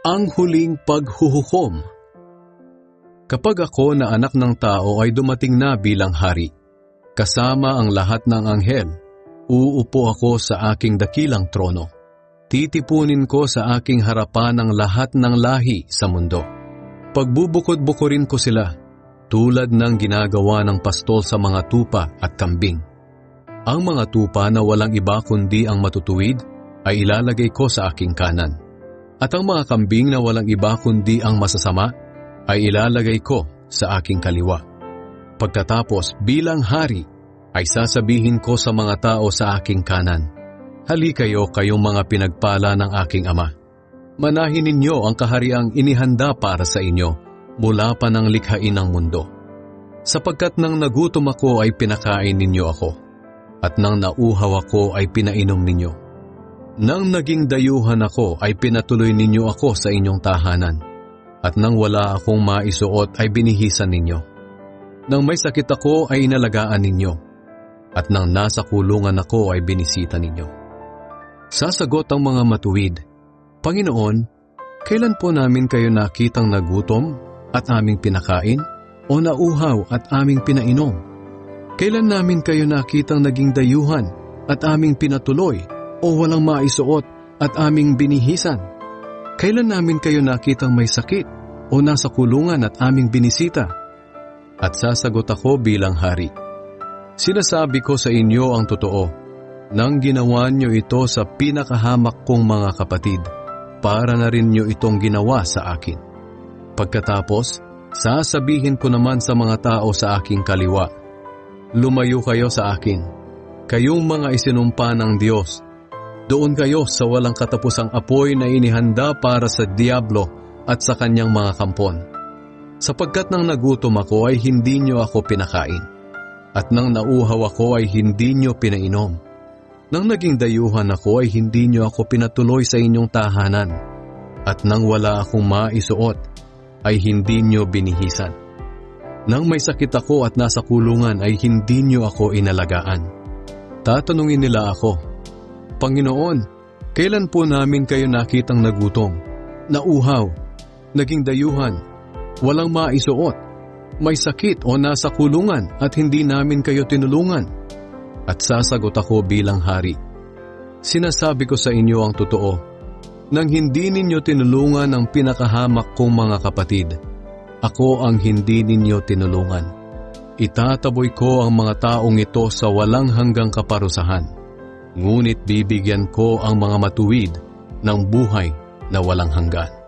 Ang huling paghuhukom Kapag ako na anak ng tao ay dumating na bilang hari, kasama ang lahat ng anghel, uupo ako sa aking dakilang trono. Titipunin ko sa aking harapan ang lahat ng lahi sa mundo. Pagbubukod-bukurin ko sila, tulad ng ginagawa ng pastol sa mga tupa at kambing. Ang mga tupa na walang iba kundi ang matutuwid ay ilalagay ko sa aking kanan. At ang mga kambing na walang iba kundi ang masasama ay ilalagay ko sa aking kaliwa. Pagkatapos bilang hari ay sasabihin ko sa mga tao sa aking kanan, Hali kayo kayong mga pinagpala ng aking ama. Manahin ninyo ang kahariang inihanda para sa inyo mula pa ng likhain ng mundo. Sapagkat nang nagutom ako ay pinakain ninyo ako, at nang nauhaw ako ay pinainom ninyo. Nang naging dayuhan ako ay pinatuloy ninyo ako sa inyong tahanan, at nang wala akong maisuot ay binihisan ninyo. Nang may sakit ako ay inalagaan ninyo, at nang nasa kulungan ako ay binisita ninyo. Sasagot ang mga matuwid, Panginoon, kailan po namin kayo nakitang nagutom at aming pinakain o nauhaw at aming pinainom? Kailan namin kayo nakitang naging dayuhan at aming pinatuloy o walang maisuot at aming binihisan? Kailan namin kayo nakitang may sakit o nasa kulungan at aming binisita? At sasagot ako bilang hari. Sinasabi ko sa inyo ang totoo, nang ginawa niyo ito sa pinakahamak kong mga kapatid, para na rin niyo itong ginawa sa akin. Pagkatapos, sasabihin ko naman sa mga tao sa aking kaliwa, Lumayo kayo sa akin, kayong mga isinumpa ng Diyos. Doon kayo sa walang katapusang apoy na inihanda para sa Diablo at sa kanyang mga kampon. Sapagkat nang nagutom ako ay hindi niyo ako pinakain, at nang nauhaw ako ay hindi niyo pinainom. Nang naging dayuhan ako ay hindi niyo ako pinatuloy sa inyong tahanan, at nang wala akong maisuot ay hindi niyo binihisan. Nang may sakit ako at nasa kulungan ay hindi niyo ako inalagaan. Tatanungin nila ako, Panginoon, kailan po namin kayo nakitang nagutom, nauhaw, naging dayuhan, walang maisuot, may sakit o nasa kulungan at hindi namin kayo tinulungan? At sasagot ako bilang hari. Sinasabi ko sa inyo ang totoo, nang hindi ninyo tinulungan ang pinakahamak kong mga kapatid, ako ang hindi ninyo tinulungan. Itataboy ko ang mga taong ito sa walang hanggang kaparusahan, ngunit bibigyan ko ang mga matuwid ng buhay na walang hanggan.